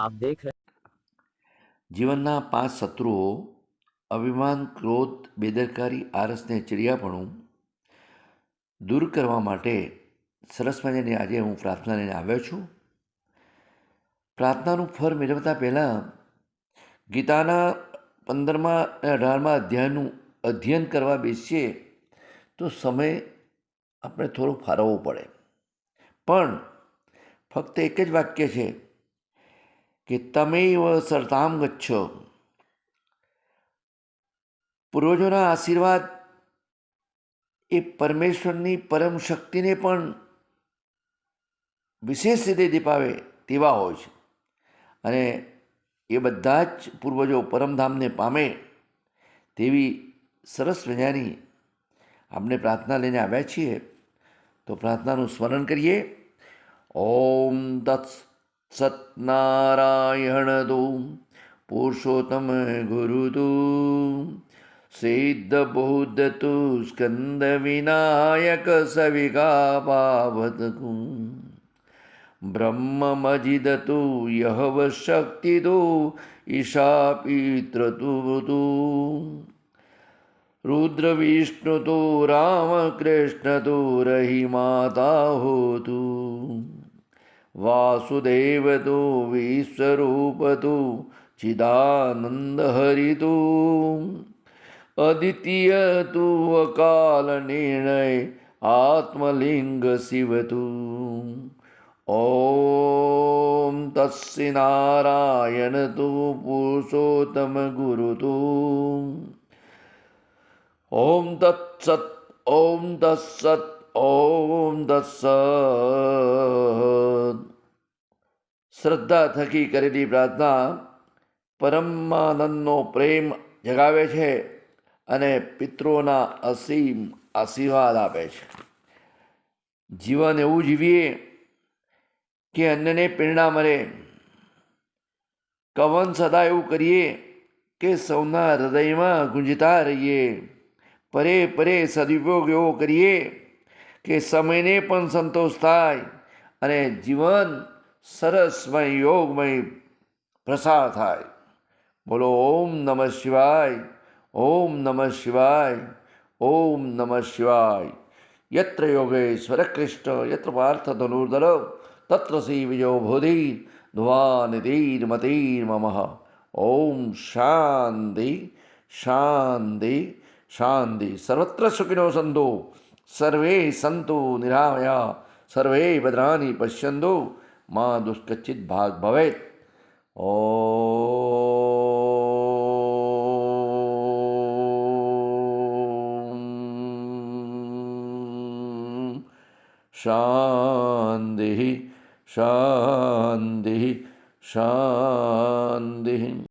આપ દેખ જીવનના પાંચ શત્રુઓ, અભિમાન, ક્રોધ, બેદરકારી, આરસને, ચિડિયાપણું દૂર કરવા માટે સરસ મજાની આજે હું પ્રાર્થના લઈને આવ્યો છું. પ્રાર્થનાનું ફળ મેળવતા પહેલાં ગીતાના પંદરમા અને અઢારમા અધ્યાયનું અધ્યયન કરવા બેસીએ તો સમય આપણે થોડો ફાળવવો પડે. પણ ફક્ત એક જ વાક્ય છે કે તમેવ સરતામ ગચ્છો પૂર્વજોના આશીર્વાદ એ પરમેશ્વરની પરમ શક્તિને પણ વિશેષ રીતે દીપાવે તેવા હોય છે. અને એ બધા જ પૂર્વજો પરમધામને પામે તેવી સરસ મજાની આપણે પ્રાર્થના લઈને આવ્યા છીએ. તો પ્રાર્થનાનું સ્મરણ કરીએ. ઓમ તત્ સત્નારાયણ દો પુરુષોત્તમ ગુરુ તુ સિદ્ધ બૌદ્ધ તુ સ્કંદ વિનાયક સવિકા પાવત બ્રહ્મમજિદ તુ યહવ શક્તિ તુ ઈશા પિત્ર તુ रुद्र विष्णु तो राम कृष्ण तो रही माता हो વાસુદેવતુ વિશ્વરૂપતુ ચિદાનંદ હરિતુ અદિત્ય તુ અકાલ નિર્ણય આત્મલિંગ શિવતુ. ઓમ તસ્સી નારાયણ તું પુરુષોત્તમ ગુરુ તું ઓમ તત્સત ઓમ તત્સત ઓમ તત્સત. શ્રદ્ધા થકી કરેલી પ્રાર્થના પરમાનંદનો પ્રેમ જગાવે છે અને પિત્રોના અસીમ આશીર્વાદ આપે છે. જીવન એવું જીવીએ કે અન્યને પ્રેરણા મળે. કવન સદા એવું કરીએ કે સૌના હૃદયમાં ગુંજતા રહીએ. પરે પરે સદુપયોગ એવો કરીએ કે સમયને પણ સંતોષ થાય અને જીવન સરસમય યોગમય પ્રસાર થાય. બોલો, ઓમ નમઃ શિવાય, ઓમ નમઃ શિવાય, ઓમ નમઃ શિવાય. યત્ર યોગેશ્વર કૃષ્ણ, યત્ર પાર્થ ધનુર્ધર, તત્ર શ્રી વિજયો ભૂધિ ધ્વાનિધિર્મતિર્મમ ઓમ શાંતિ શાંતિ શાંતિ. સર્વત્ર સુખિનો સંતો, સર્વે સંતો નિરામયા, સર્વે ભદ્રાની પશ્યંતો મા દુષ્કચિત ભાગ ભવે ઓ શાંતિ શાંતિ શાંતિ.